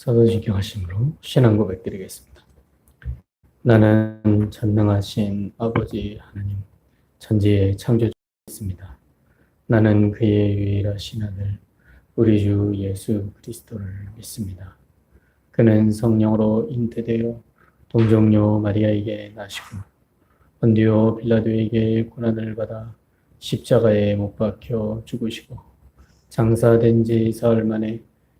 서도지경 하심으로 신앙 고백 드리겠습니다. 나는 전능하신 아버지 하나님, 천지의 창조주입니다. 나는 그의 유일하신 아들, 우리 주 예수 그리스도를 믿습니다. 그는 성령으로 잉태되어 동정녀 마리아에게 나시고 본디오 빌라도에게 고난을 받아 십자가에 못 박혀 죽으시고 장사된 지 사흘 만에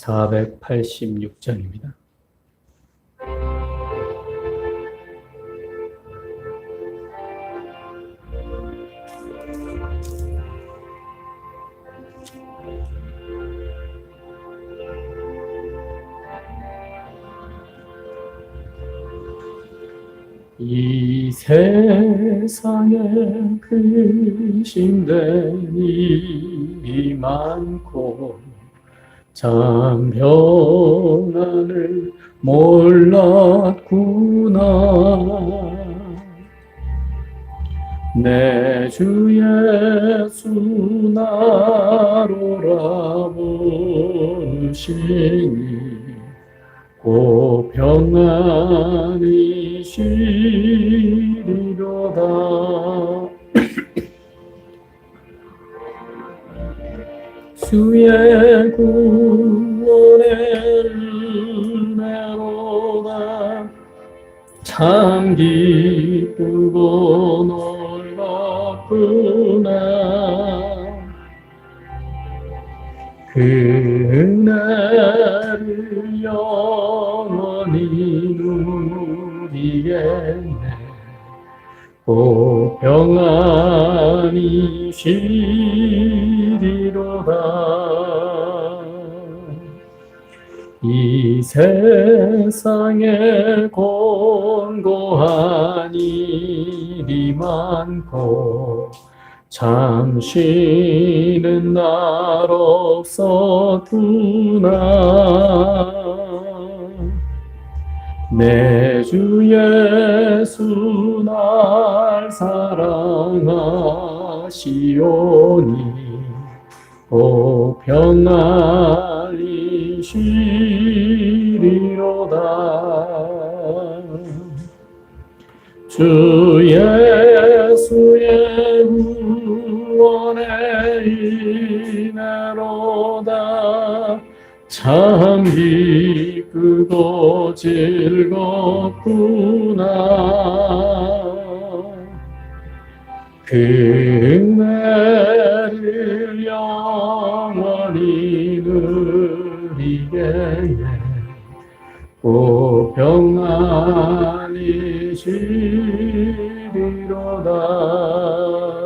(486장입니다) 이 세상에 근심된 일이 많고 참 평안을 몰랐구나. 내주 예수 나로라 부르시니 고 평안이 쉬 수의 구원의 은혜로다 참 기쁘고 놀랍구나. 그 은혜를 영원히 누리겠네. 오 평안이 쉬 이 세상에 곤고한 일이 많고 잠시는 날 없었구나. 내 주 예수 날 사랑하시오니 오 평안이 쉬 주 예수의 구원의 은혜로다. 참 기쁘고 즐겁구나. 그 은혜를 영원히 누리겠네 오 평안 이 쉬리로다.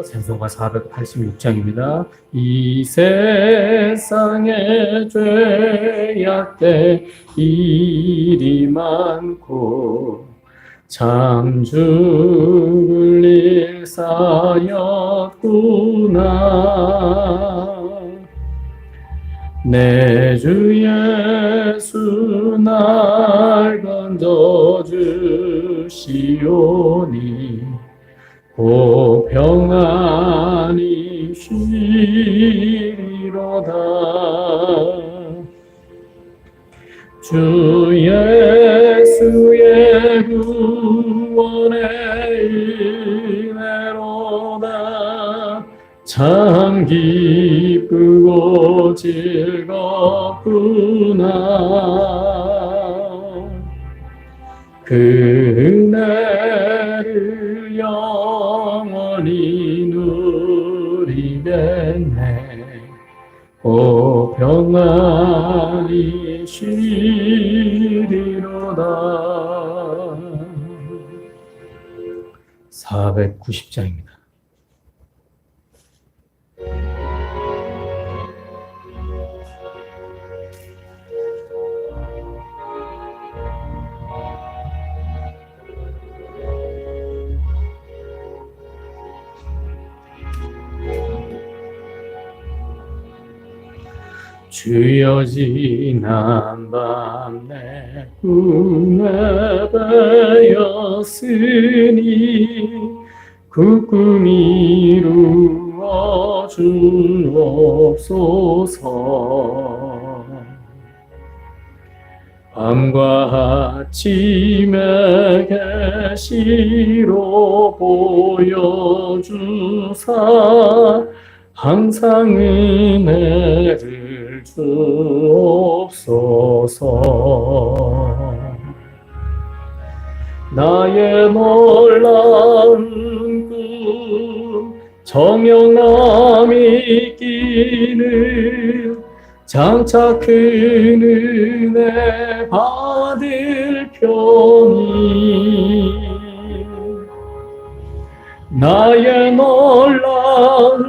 찬송가 486장입니다. 이 세상에 죄악된 일이 많고 참 죽을 일 쌓였구나. 내 주 예수 날 건져주 시오니 오 평안이 쉬리로다. 주 예수의 구원의 은혜로다. 참 기쁘고 즐겁구나 그 은혜를 영원히 누리겠네 오 평안이 쉬리로다 490장입니다. 주여 지난 밤내 꿈에 배였으니 그 꿈 이 루어 주옵소서. 밤과 아침에 계시로 보여주사 항상 은혜를 주옵소서 나의 놀라운 꿈 정령남이 끼는 장차 큰 은혜 받을 편이 나의 놀라운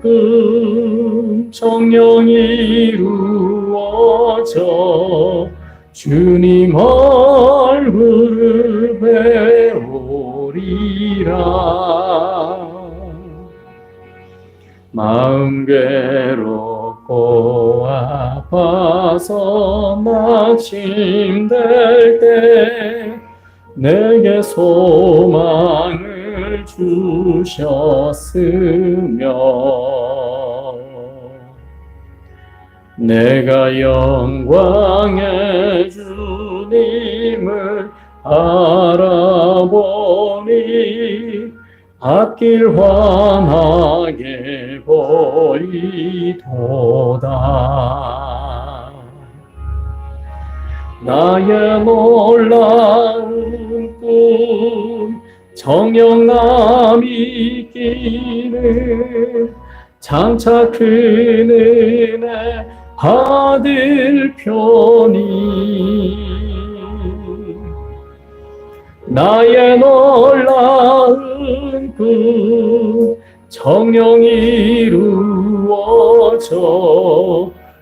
꿈 정령 이루어져 주님 얼굴을 배우리라. 마음 괴롭고 아파서 낙심될 때 내게 소망을 주셨으며 내가 영광의 주님을 알아보니 앞길 환하게 보이도다. 나의 놀라운 꿈 정령남이 끼는 장차 큰 은혜 받을 편이 나의 놀라운 꿈 정령 이루어져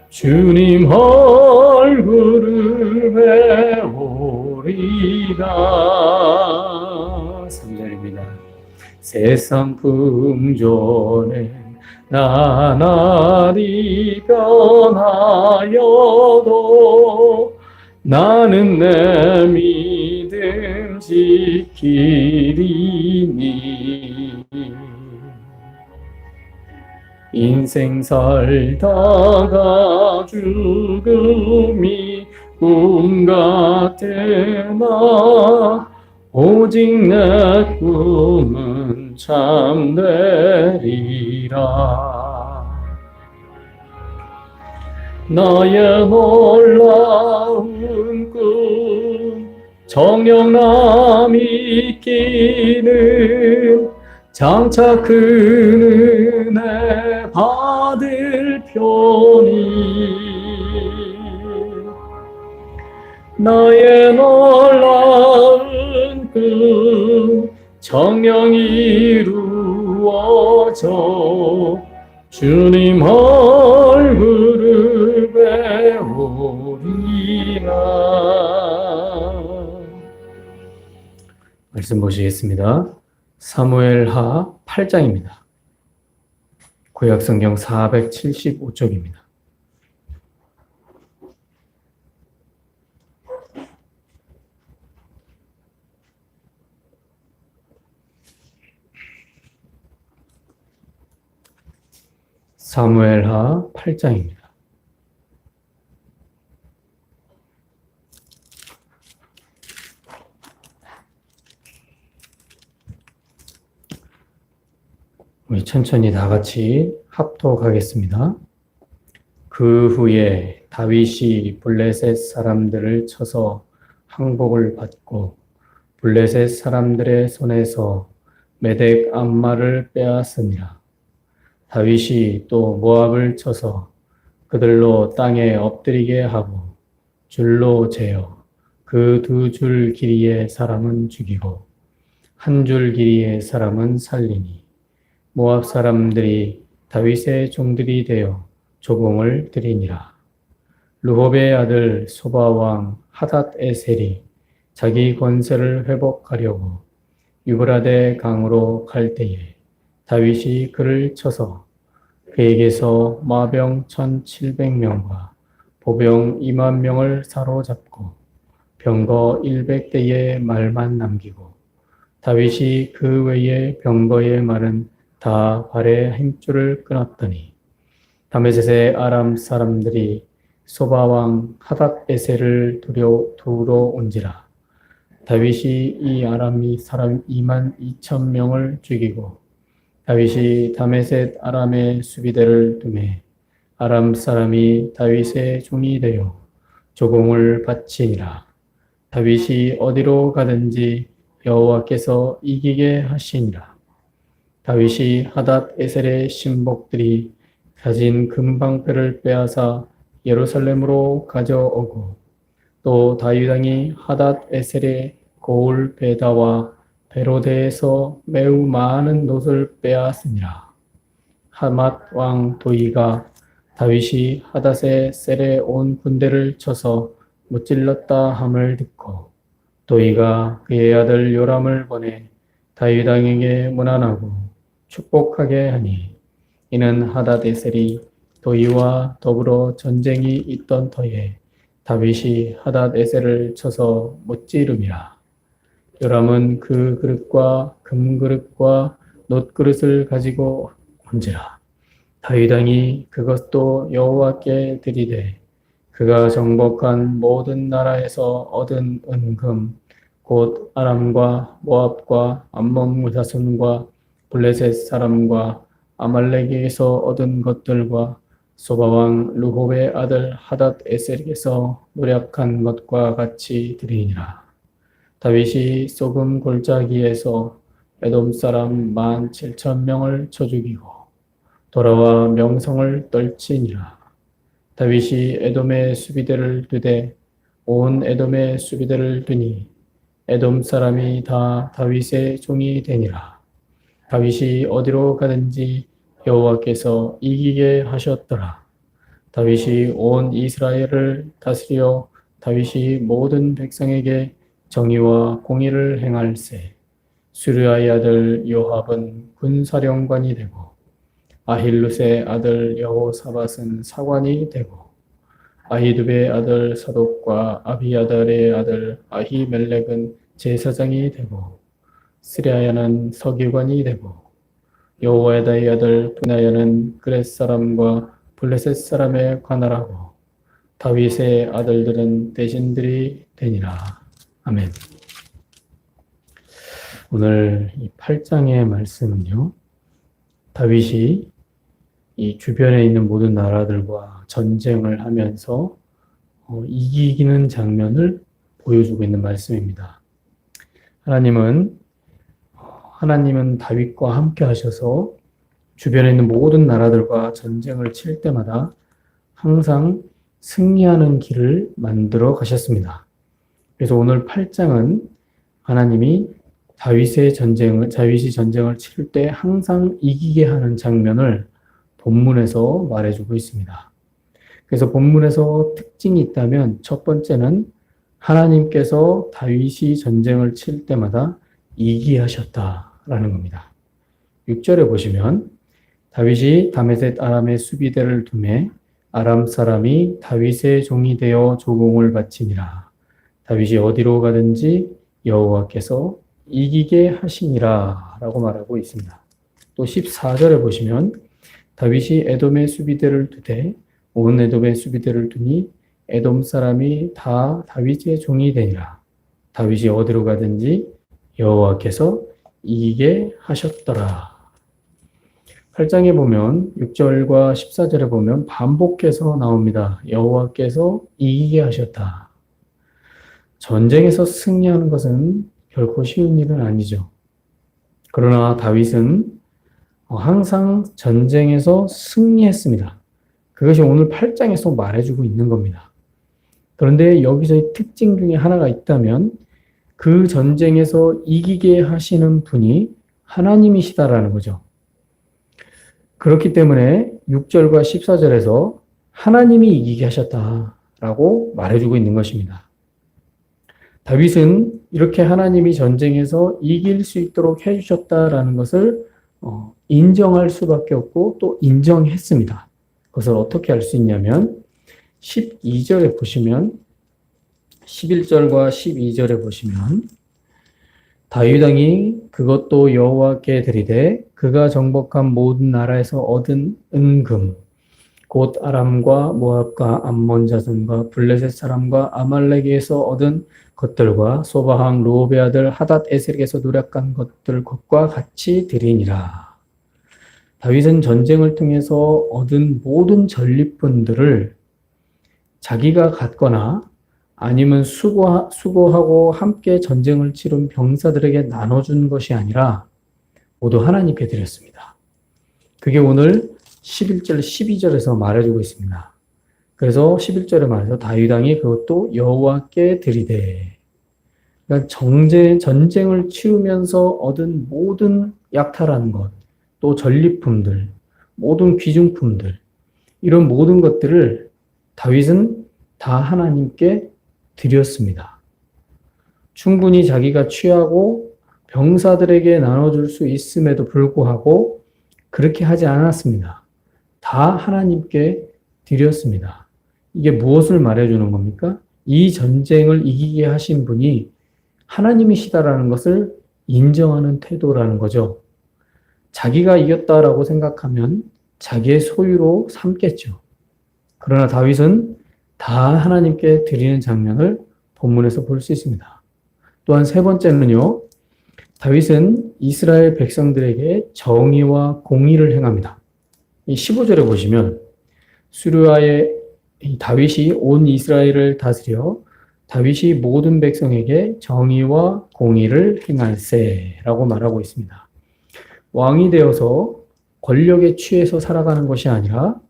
주님 얼굴을 배우리라. 3절입니다. 세상 품존에 나날이 변하여도 나는 내 믿음 지키리니. 인생 살다가 죽음이 꿈 같으나 오직 내 꿈은 참되리 라 나의 놀라운 꿈 정령남이 끼는 장차 큰 은혜 받을 편이 나의 놀라운 꿈 정령 이루 어져 주님 얼굴을 배우리라 말씀 보시겠습니다. 사무엘하 8장입니다. 구약성경 475쪽입니다. 사무엘하 8장입니다. 우리 천천히 다 같이 합독하겠습니다. 그 후에 다윗이 블레셋 사람들을 쳐서 항복을 받고 블레셋 사람들의 손에서 메덱 암마를 빼앗으니라. 다윗이 또 모압을 쳐서 그들로 땅에 엎드리게 하고 줄로 재어 그 두 줄 길이의 사람은 죽이고 한 줄 길이의 사람은 살리니 모압 사람들이 다윗의 종들이 되어 조공을 드리니라. 루홉의 아들 소바 왕 하닷 에셀이 자기 권세를 회복하려고 유브라데 강으로 갈 때에 다윗이 그를 쳐서 그에게서 마병 1700명과 보병 2만 명을 사로잡고 병거 100대의 말만 남기고 다윗이 그 외의 병거의 말은 다 발의 힘줄을 끊었더니 다메셋의 아람 사람들이 소바왕 에셀을 두려 두러 온지라 다윗이 이 아람이 사람 2만 2천 명을 죽이고 다윗이 다메셋 아람의 수비대를 두매 아람 사람이 다윗의 종이 되어 조공을 바치니라. 다윗이 어디로 가든지 여호와께서 이기게 하시니라. 다윗이 하닷 에셀의 신복들이 가진 금방패를 빼앗아 예루살렘으로 가져오고 또 다윗 왕이 하닷 에셀의 고울 베다와 베로데에서 매우 많은 놋을 빼앗으니라. 하맛 왕 도이가 다윗이 하닷의 셀에 온 군대를 쳐서 무찔렀다 함을 듣고 도이가 그의 아들 요람을 보내 다윗 왕에게 문안하고 축복하게 하니 이는 하닷 에셀이 도이와 더불어 전쟁이 있던 터에 다윗이 하닷 에셀을 쳐서 못지름이라. 요람은 그 그릇과 금그릇과 놋그릇을 가지고 온지라. 다윗 왕이 그것도 여호와께 드리되 그가 정복한 모든 나라에서 얻은 은금 곧 아람과 모압과 암몬 자손과 블레셋 사람과 아말렉에서 얻은 것들과 소바왕 루홉의 아들 하닷 에셀에게서 노력한 것과 같이 드리니라. 다윗이 소금 골짜기에서 에돔 사람 만 칠천 명을 쳐 죽이고 돌아와 명성을 떨치니라. 다윗이 에돔의 수비대를 두되 온 에돔의 수비대를 두니 에돔 사람이 다 다윗의 종이 되니라. 다윗이 어디로 가든지 여호와께서 이기게 하셨더라. 다윗이 온 이스라엘을 다스려 다윗이 모든 백성에게 정의와 공의를 행할세. 수르아의 아들 요합은 군사령관이 되고 아힐루스의 아들 여호사밧은 사관이 되고 아히두베의 아들 사독과 아비아달의 아들 아히멜렉은 제사장이 되고 스리아야는 서기관이 되고 여호와의 아들 분하야는 그렛 사람과 블레셋 사람에 관할하고 다윗의 아들들은 대신들이 되니라. 아멘. 오늘 이 8장의 말씀은요. 다윗이 이 주변에 있는 모든 나라들과 전쟁을 하면서 어, 이기는 장면을 보여주고 있는 말씀입니다. 하나님은 하나님은 다윗과 함께 하셔서 주변에 있는 모든 나라들과 전쟁을 칠 때마다 항상 승리하는 길을 만들어 가셨습니다. 그래서 오늘 8장은 하나님이 다윗의 전쟁을, 다윗이 전쟁을 치를 때 항상 이기게 하는 장면을 본문에서 말해주고 있습니다. 그래서 본문에서 특징이 있다면 첫 번째는 하나님께서 다윗이 전쟁을 칠 때마다 이기하셨다라는 겁니다. 6절에 보시면 다윗이 다메셋 아람의 수비대를 두매 아람 사람이 다윗의 종이 되어 조공을 바치니라. 다윗이 어디로 가든지 여호와께서 이기게 하시니라 라고 말하고 있습니다. 또 14절에 보시면 다윗이 에돔의 수비대를 두되 온 에돔의 수비대를 두니 에돔 사람이 다 다윗의 종이 되니라. 다윗이 어디로 가든지 여호와께서 이기게 하셨더라. 8장에 보면 6절과 14절에 보면 반복해서 나옵니다. 여호와께서 이기게 하셨다. 전쟁에서 승리하는 것은 결코 쉬운 일은 아니죠. 그러나 다윗은 항상 전쟁에서 승리했습니다. 그것이 오늘 8장에서 말해주고 있는 겁니다. 그런데 여기서의 특징 중에 하나가 있다면 그 전쟁에서 이기게 하시는 분이 하나님이시다라는 거죠. 그렇기 때문에 6절과 14절에서 하나님이 이기게 하셨다라고 말해주고 있는 것입니다. 다윗은 이렇게 하나님이 전쟁에서 이길 수 있도록 해주셨다라는 것을 어, 인정할 수밖에 없고 또 인정했습니다. 그것을 어떻게 알 수 있냐면 12절에 보시면 11절과 12절에 보시면 다윗 왕이 그것도 여호와께 드리되 그가 정복한 모든 나라에서 얻은 은금 곧 아람과 모압과 암몬 자손과 블레셋 사람과 아말렉에서 얻은 것들과 소바항 로베 아들 하닷 에셀에서 노력한 것들 것과 같이 드리니라. 다윗은 전쟁을 통해서 얻은 모든 전리품들을 자기가 갖거나 아니면 수고, 수고하고 함께 전쟁을 치른 병사들에게 나눠준 것이 아니라 모두 하나님께 드렸습니다. 그게 오늘 11절, 12절에서 말해주고 있습니다. 그래서 11절에 말해서 다윗왕이 그것도 여호와께 드리되 그러니까 정제, 전쟁을 치우면서 얻은 모든 약탈한 것, 또 전리품들, 모든 귀중품들, 이런 모든 것들을 다윗은 다 하나님께 드렸습니다. 충분히 자기가 취하고 병사들에게 나눠줄 수 있음에도 불구하고 그렇게 하지 않았습니다. 다 하나님께 드렸습니다. 이게 무엇을 말해주는 겁니까? 이 전쟁을 이기게 하신 분이 하나님이시다라는 것을 인정하는 태도라는 거죠. 자기가 이겼다라고 생각하면 자기의 소유로 삼겠죠. 그러나 다윗은 다 하나님께 드리는 장면을 본문에서 볼 수 있습니다. 또한 세 번째는요, 다윗은 이스라엘 백성들에게 정의와 공의를 행합니다. 이 15절에 보시면 수르아의 다윗이 온 이스라엘을 다스려 다윗이 모든 백성에게 정의와 공의를 행할세라고 말하고 있습니다. 왕이 되어서 권력에 취해서 살아가는 것이 아니라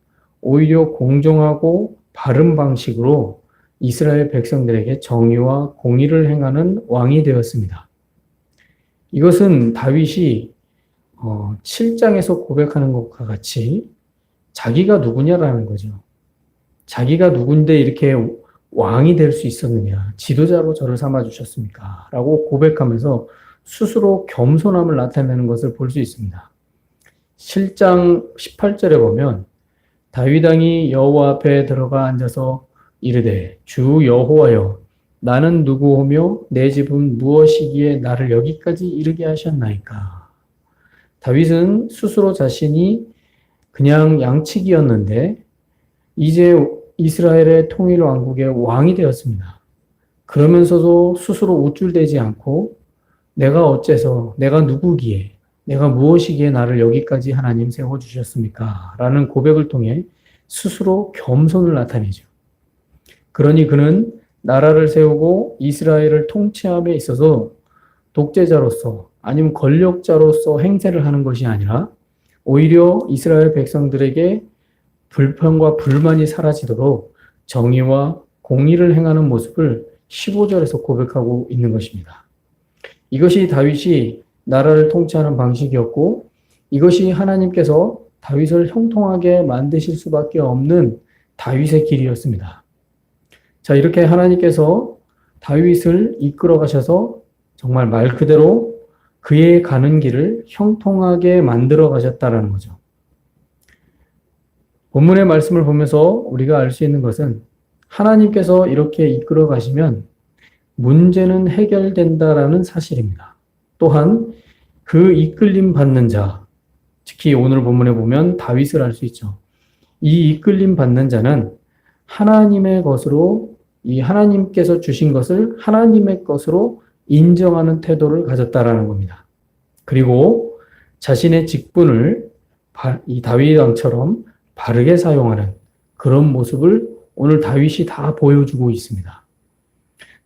오히려 공정하고 바른 방식으로 이스라엘 백성들에게 정의와 공의를 행하는 왕이 되었습니다. 이것은 다윗이 7장에서 어, 고백하는 것과 같이 자기가 누구냐라는 거죠. 자기가 누군데 이렇게 왕이 될 수 있었느냐, 지도자로 저를 삼아 주셨습니까? 라고 고백하면서 스스로 겸손함을 나타내는 것을 볼 수 있습니다. 7장 18절에 보면 다윗 왕이 여호와 앞에 들어가 앉아서 이르되 주 여호와여 나는 누구오며 내 집은 무엇이기에 나를 여기까지 이르게 하셨나이까. 다윗은 스스로 자신이 그냥 양치기였는데 이제 이스라엘의 통일 왕국의 왕이 되었습니다. 그러면서도 스스로 우쭐대지 않고 내가 어째서 내가 누구기에 내가 무엇이기에 나를 여기까지 하나님 세워 주셨습니까? 라는 고백을 통해 스스로 겸손을 나타내죠. 그러니 그는 나라를 세우고 이스라엘을 통치함에 있어서 독재자로서 아니면 권력자로서 행세를 하는 것이 아니라 오히려 이스라엘 백성들에게 불평과 불만이 사라지도록 정의와 공의를 행하는 모습을 15절에서 고백하고 있는 것입니다. 이것이 다윗이 나라를 통치하는 방식이었고 이것이 하나님께서 다윗을 형통하게 만드실 수밖에 없는 다윗의 길이었습니다. 자, 이렇게 하나님께서 다윗을 이끌어 가셔서 정말 말 그대로 그의 가는 길을 형통하게 만들어 가셨다라는 거죠. 본문의 말씀을 보면서 우리가 알 수 있는 것은 하나님께서 이렇게 이끌어 가시면 문제는 해결된다라는 사실입니다. 또한 그 이끌림 받는 자, 특히 오늘 본문에 보면 다윗을 알 수 있죠. 이 이끌림 받는 자는 하나님의 것으로 이 하나님께서 주신 것을 하나님의 것으로 인정하는 태도를 가졌다라는 겁니다. 그리고 자신의 직분을 이 다윗 왕처럼 바르게 사용하는 그런 모습을 오늘 다윗이 다 보여주고 있습니다.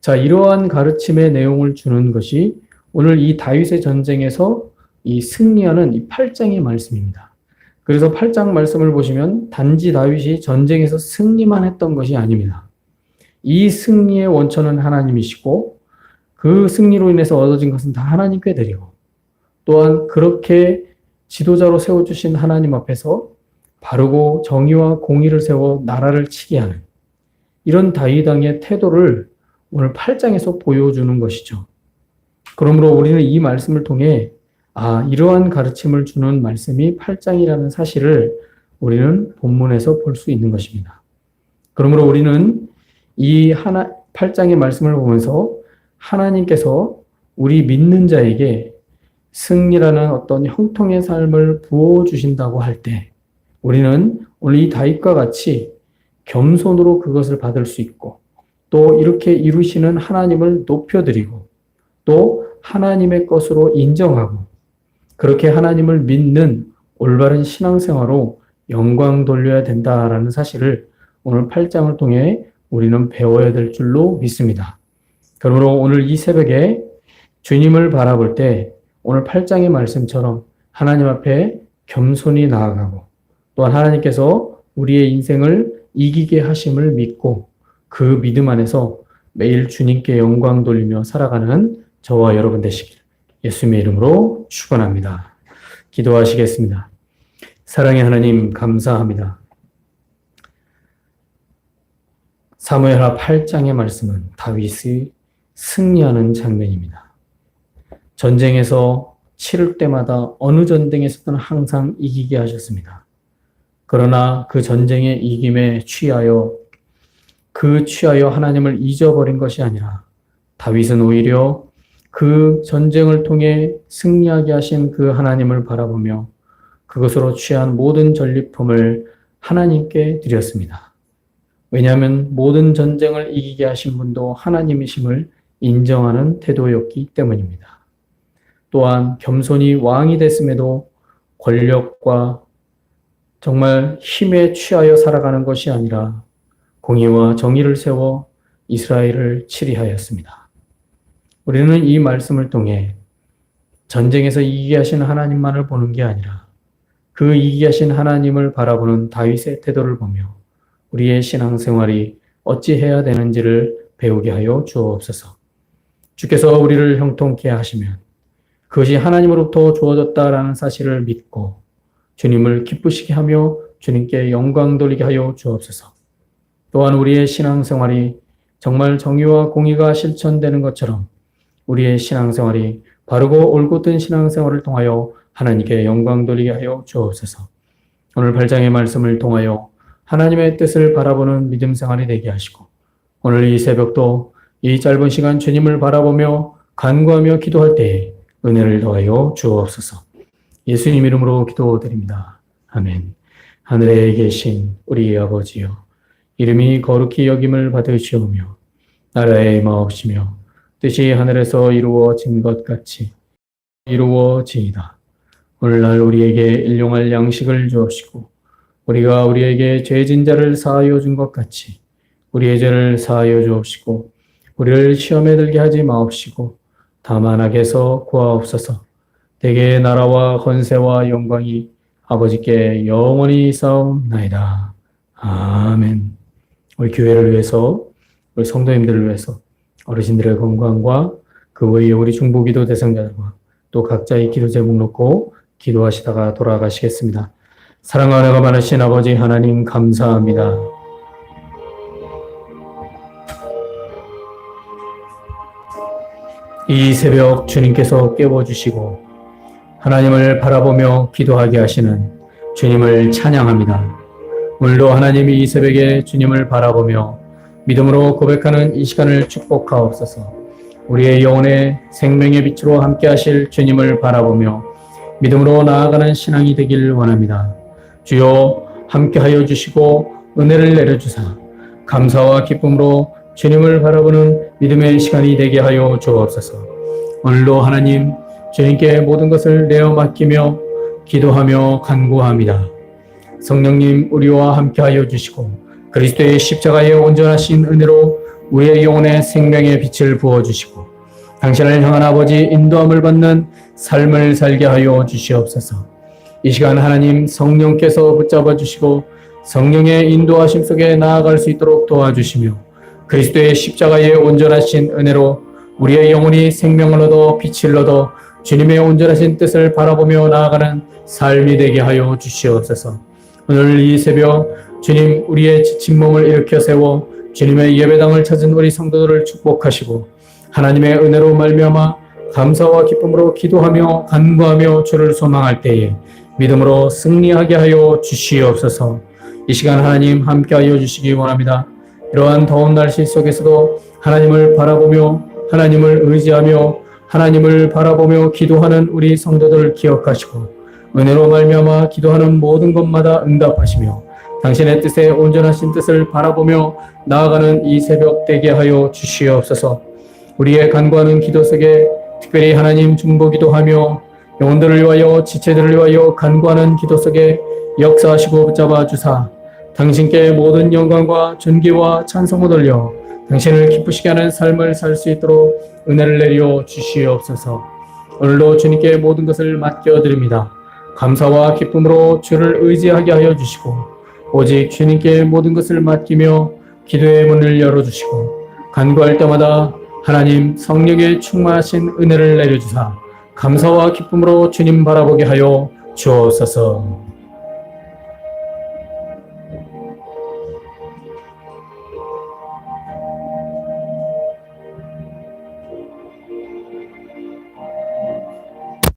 자, 이러한 가르침의 내용을 주는 것이 오늘 이 다윗의 전쟁에서 이 승리하는 이 8장의 말씀입니다. 그래서 8장 말씀을 보시면 단지 다윗이 전쟁에서 승리만 했던 것이 아닙니다. 이 승리의 원천은 하나님이시고 그 승리로 인해서 얻어진 것은 다 하나님께 드리고 또한 그렇게 지도자로 세워주신 하나님 앞에서 바르고 정의와 공의를 세워 나라를 치게 하는 이런 다윗왕의 태도를 오늘 8장에서 보여주는 것이죠. 그러므로 우리는 이 말씀을 통해 아, 이러한 가르침을 주는 말씀이 8장이라는 사실을 우리는 본문에서 볼 수 있는 것입니다. 그러므로 우리는 이 하나, 8장의 말씀을 보면서 하나님께서 우리 믿는 자에게 승리라는 어떤 형통의 삶을 부어주신다고 할 때 우리는 오늘 이 다윗과 같이 겸손으로 그것을 받을 수 있고 또 이렇게 이루시는 하나님을 높여드리고 또 하나님의 것으로 인정하고 그렇게 하나님을 믿는 올바른 신앙생활로 영광 돌려야 된다라는 사실을 오늘 8장을 통해 우리는 배워야 될 줄로 믿습니다. 그러므로 오늘 이 새벽에 주님을 바라볼 때 오늘 8장의 말씀처럼 하나님 앞에 겸손히 나아가고 또한 하나님께서 우리의 인생을 이기게 하심을 믿고 그 믿음 안에서 매일 주님께 영광 돌리며 살아가는 저와 여러분 되시길 예수님의 이름으로 축원합니다. 기도하시겠습니다. 사랑의 하나님 감사합니다. 사무엘하 8장의 말씀은 다윗이 승리하는 장면입니다. 전쟁에서 치를 때마다 어느 전쟁에서든 항상 이기게 하셨습니다. 그러나 그 전쟁의 이김에 취하여 그 취하여 하나님을 잊어버린 것이 아니라 다윗은 오히려 그 전쟁을 통해 승리하게 하신 그 하나님을 바라보며 그것으로 취한 모든 전리품을 하나님께 드렸습니다. 왜냐하면 모든 전쟁을 이기게 하신 분도 하나님이심을 인정하는 태도였기 때문입니다. 또한 겸손히 왕이 됐음에도 권력과 정말 힘에 취하여 살아가는 것이 아니라 공의와 정의를 세워 이스라엘을 치리하였습니다. 우리는 이 말씀을 통해 전쟁에서 이기게 하신 하나님만을 보는 게 아니라 그 이기게 하신 하나님을 바라보는 다윗의 태도를 보며 우리의 신앙생활이 어찌 해야 되는지를 배우게 하여 주옵소서. 주께서 우리를 형통케 하시면 그것이 하나님으로부터 주어졌다라는 사실을 믿고 주님을 기쁘시게 하며 주님께 영광 돌리게 하여 주옵소서. 또한 우리의 신앙생활이 정말 정의와 공의가 실천되는 것처럼 우리의 신앙생활이 바르고 올곧은 신앙생활을 통하여 하나님께 영광 돌리게 하여 주옵소서. 오늘 8장의 말씀을 통하여 하나님의 뜻을 바라보는 믿음 생활이 되게 하시고 오늘 이 새벽도 이 짧은 시간 주님을 바라보며 간구하며 기도할 때에 은혜를 더하여 주옵소서. 예수님 이름으로 기도드립니다. 아멘. 하늘에 계신 우리 아버지여 이름이 거룩히 여김을 받으시오며 나라의 마옵시며 뜻이 하늘에서 이루어진 것 같이 이루어지이다. 오늘날 우리에게 일용할 양식을 주옵시고 우리가 우리에게 죄진 자를 사하여 준 것 같이 우리의 죄를 사하여 주옵시고 우리를 시험에 들게 하지 마옵시고 다만 악에서 구하옵소서 대개의 나라와 건세와 영광이 아버지께 영원히 싸움나이다. 아멘. 우리 교회를 위해서, 우리 성도님들을 위해서 어르신들의 건강과 그 외에 우리 중보기도 대상자들과 또 각자의 기도 제목 놓고 기도하시다가 돌아가시겠습니다. 사랑과 은혜가 많으신 아버지 하나님 감사합니다. 이 새벽 주님께서 깨워주시고 하나님을 바라보며 기도하게 하시는 주님을 찬양합니다. 오늘도 하나님이 이 새벽에 주님을 바라보며 믿음으로 고백하는 이 시간을 축복하옵소서. 우리의 영혼의 생명의 빛으로 함께 하실 주님을 바라보며 믿음으로 나아가는 신앙이 되길 원합니다. 주여 함께 하여 주시고 은혜를 내려주사 감사와 기쁨으로 주님을 바라보는 믿음의 시간이 되게 하여 주옵소서. 오늘도 하나님 주님께 모든 것을 내어 맡기며 기도하며 간구합니다. 성령님 우리와 함께 하여 주시고 그리스도의 십자가의 온전하신 은혜로 우리의 영혼의 생명의 빛을 부어 주시고 당신을 향한 아버지 인도함을 받는 삶을 살게 하여 주시옵소서. 이 시간 하나님 성령께서 붙잡아 주시고 성령의 인도하심 속에 나아갈 수 있도록 도와주시며 그리스도의 십자가의 온전하신 은혜로 우리의 영혼이 생명을 얻어 빛을 얻어 주님의 온전하신 뜻을 바라보며 나아가는 삶이 되게 하여 주시옵소서. 오늘 이 새벽 주님 우리의 지친 몸을 일으켜 세워 주님의 예배당을 찾은 우리 성도들을 축복하시고 하나님의 은혜로 말미암아 감사와 기쁨으로 기도하며 간구하며 주를 소망할 때에 믿음으로 승리하게 하여 주시옵소서. 이 시간 하나님 함께하여 주시기 원합니다. 이러한 더운 날씨 속에서도 하나님을 바라보며 하나님을 의지하며 하나님을 바라보며 기도하는 우리 성도들을 기억하시고 은혜로 말미암아 기도하는 모든 것마다 응답하시며 당신의 뜻에 온전하신 뜻을 바라보며 나아가는 이 새벽 되게 하여 주시옵소서. 우리의 간구하는 기도 속에 특별히 하나님 중보기도 하며 영혼들을 위하여 지체들을 위하여 간구하는 기도 속에 역사하시고 붙잡아 주사 당신께 모든 영광과 존귀와 찬송을 돌려 당신을 기쁘시게 하는 삶을 살 수 있도록 은혜를 내려 주시옵소서. 오늘도 주님께 모든 것을 맡겨 드립니다. 감사와 기쁨으로 주를 의지하게 하여 주시고 오직 주님께 모든 것을 맡기며 기도의 문을 열어 주시고 간구할 때마다 하나님 성령의 충만하신 은혜를 내려 주사 감사와 기쁨으로 주님 바라보게 하여 주옵소서.